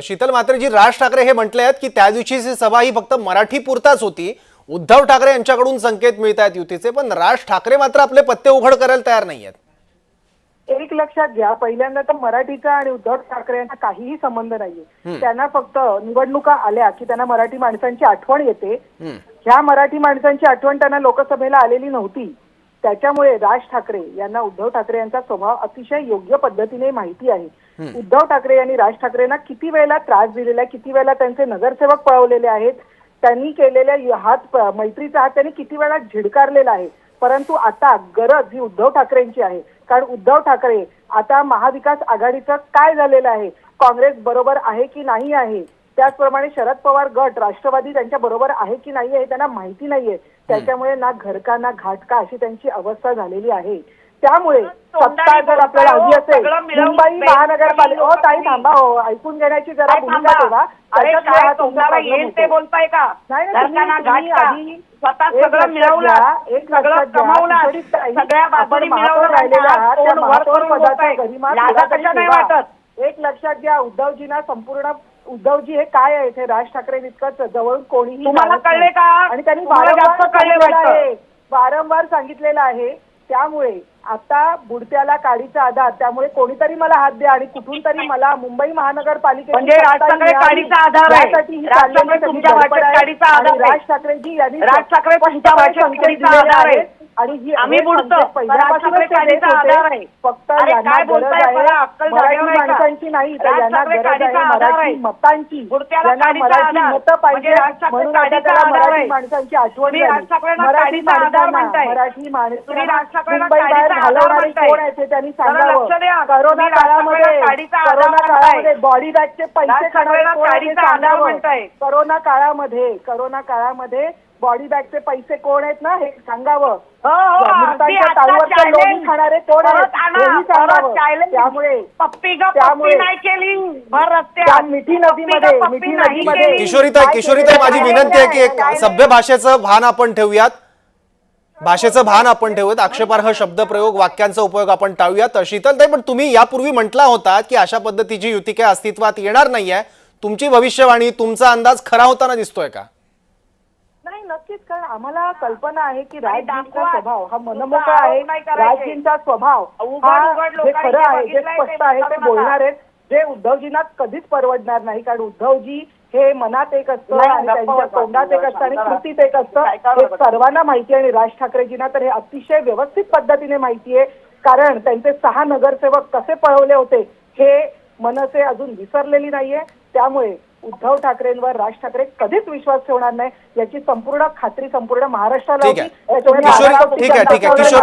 शीतल मात्रेजी राज ठाकरे हे म्हटले आहेत की त्या दिवशीची सभा ही फक्त मराठी पुरताच होती. उद्धव ठाकरे यांच्याकडून संकेत मिळत आहेत युतीचे पण राज ठाकरे मात्र आपले पत्ते उघड करायला तयार नाही आहेत. एक लक्षात घ्या पहिल्यांदा तर मराठीचा आणि उद्धव ठाकरे यांना काहीही संबंध नाहीये. त्यांना फक्त निवडणुका आल्या की त्यांना मराठी माणसांची आठवण येते. ह्या मराठी माणसांची आठवण त्यांना लोकसभेला आलेली नव्हती. त्याच्यामुळे राज ठाकरे यांना उद्धव ठाकरे यांचा स्वभाव अतिशय योग्य पद्धतीने माहिती आहे. उद्धव ठाकरे यांनी राज ठाकरेंना किती वेळेला त्रास दिलेला आहे किती वेळेला त्यांचे नगरसेवक पळवलेले आहेत त्यांनी केलेल्या हात मैत्रीचा हात त्यांनी किती वेळा झिडकारलेला आहे. परंतु आता गरज ही उद्धव ठाकरेंची आहे. कारण उद्धव ठाकरे आता महाविकास आघाडीचं काय झालेलं आहे? काँग्रेस बरोबर आहे की नाही आहे? त्याचप्रमाणे शरद पवार गट राष्ट्रवादी त्यांच्या बरोबर आहे की नाही आहे त्यांना माहिती नाहीये. त्याच्यामुळे ना घरका ना घाटका अशी त्यांची अवस्था झालेली आहे. त्यामुळे सत्ता जर आपल्याला हवी असेल सगळं मिळवून मुंबई महानगरपालिका हो ताई. थांबा हो ऐकून घेण्याची जरा भूमिका? ठेवा हा ते. बोलताय का नाही स्वतः एक सगळं लक्षात मिळवलं घ्या, एक सगळं कमावलं सगळ्या बाजूनी मिळवलं राहिलेले. वाटत एक लक्षात उद्धवजींना संपूर्ण उद्धवजी हे काय आहे ते राज ठाकरे इतकंच जवळून कोणीही तुम्हाला. कळले का? आणि त्यांनी वारंवार सांगितलेलं आहे त्यामुळे आता बुडत्याला काडीचा आधार त्यामुळे कोणीतरी मला हात द्या आणि कुठून तरी मला मुंबई महानगरपालिकेची म्हणजे. राज ठाकरेजी यांनी राज ठाकरे आणि ही आम्ही बुडतो. संकेत पहिल्यापासूनच राज ठाकरे ते देत काडीचा होते. आधार आहे. फक्त? माणसांची नाही तर यांना गरज आहे मराठी. मतांची मराठी. मतं पाहिजे म्हणजे ठाकरे म्हणून मराठी. माणसांची आठवण मराठी माणसांना माणसांना घालवणारे. कोण आहे ते त्यांनी सांगावं. करोना काळामध्ये करोना. काळामध्ये बॉडी बॅगचे पैसे सांगावं म्हणताय. करोना काळामध्ये करोना काळामध्ये बॉडी बॅगचे पैसे कोण आहेत ना? हे सांगावं. हो, हो. लोणी खाणारे कोण आहेत. त्यामुळे पप्पी ग त्यामुळे- पप्पी नाही केली. मिठी नदीमध्ये मिठी नदीमध्ये. किशोरीताई किशोरीताई माझी विनंती आहे की? एक सभ्य भाषेचं भान आपण ठेवूयात. भाषेचं भान आपण ठेवूयात. आक्षेपार्ह शब्दप्रयोग वाक्यांचा उपयोग आपण टाळूयात. शीतलताई पण तुम्ही यापूर्वी म्हटला होता की अशा पद्धतीची युती काय अस्तित्वात येणार नाहीये. तुमची भविष्यवाणी तुमचा अंदाज खरा होताना दिसतोय का? नक्कीच कारण आम्हाला कल्पना आहे की राजजींचा. स्वभाव हा मनमोकळा आहे. राजजींचा स्वभाव हा जे खरं आहे जे स्पष्ट आहे ते. बोलणार आहेत जे उद्धवजींना कधीच परवडणार नाही कारण उद्धवजी हे मनात एक असतं आणि त्यांच्या. तोंडात एक असतं आणि. कृतीत एक असतं हे. सर्वांना माहिती आहे आणि राज ठाकरेजींना तर हे अतिशय व्यवस्थित पद्धतीने माहिती आहे कारण त्यांचे सहा नगरसेवक कसे पळवले होते हे मनसे अजून विसरलेली नाहीये त्यामुळे उद्धव ठाकरेंवर राज ठाकरे कधीच विश्वास ठेवणार नाही याची संपूर्ण खात्री संपूर्ण महाराष्ट्राला ठीक आहे. होती. ठीक आहे, ठीक आहे. जनता किशोर-